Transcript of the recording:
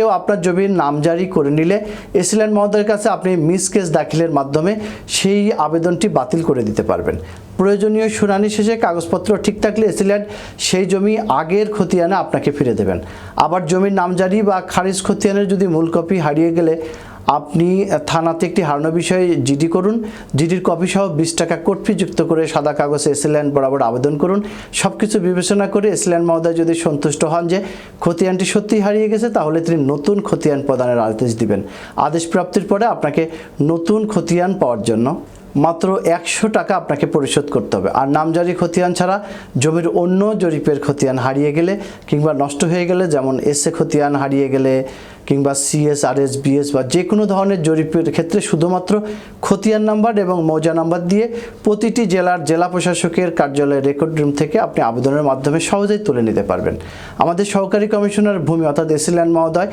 কেউ আপনার জমির নামজারি করে নিলে এসিল্যান্ড মহোদয়ের কাছে আপনি মিস কেস দাখিলের মাধ্যমে সেই আবেদনটি বাতিল করে দিতে পারবেন। প্রয়োজনীয় শুনানি শেষে কাগজপত্র ঠিক থাকলে এসিল্যান্ড সেই জমি আগের খতিয়ানে আপনাকে ফিরে দেবেন। আবার জমির নামজারি বা খারিজ খতিয়ানের যদি মূল কপি হারিয়ে গেলে আপনি থানাতে একটি হারানো বিষয়ে জিডি করুন। জিডির কপি সহ বিশ টাকা কোর্ট যুক্ত করে সাদা কাগজে এসিল্যান্ড বরাবর আবেদন করুন। সব কিছু বিবেচনা করে এসিল্যান্ড মহোদয় যদি সন্তুষ্ট হন যে খতিয়ানটি সত্যি হারিয়ে গেছে, তাহলে তিনি নতুন খতিয়ান প্রদানের আদেশ দিবেন। আদেশ প্রাপ্তির পরে আপনাকে নতুন খতিয়ান পাওয়ার জন্য মাত্র একশো টাকা আপনাকে পরিশোধ করতে হবে। আর নামজারি খতিয়ান ছাড়া জমির অন্য জরিপের খতিয়ান হারিয়ে গেলে কিংবা নষ্ট হয়ে গেলে, যেমন এসএ খতিয়ান হারিয়ে গেলে কিংবা সিএস আর এস বিএস বা যে কোনো ধরনের জরিপের ক্ষেত্রে শুধুমাত্র খতিয়ান নাম্বার এবং মৌজা নাম্বার দিয়ে প্রতিটি জেলার জেলা প্রশাসকের কার্যালয়ের রেকর্ড রুম থেকে আপনি আবেদনের মাধ্যমে সহজেই তুলে নিতে পারবেন। আমাদের সহকারী কমিশনার ভূমি, অর্থাৎ এসিল্যান্ড মহোদয়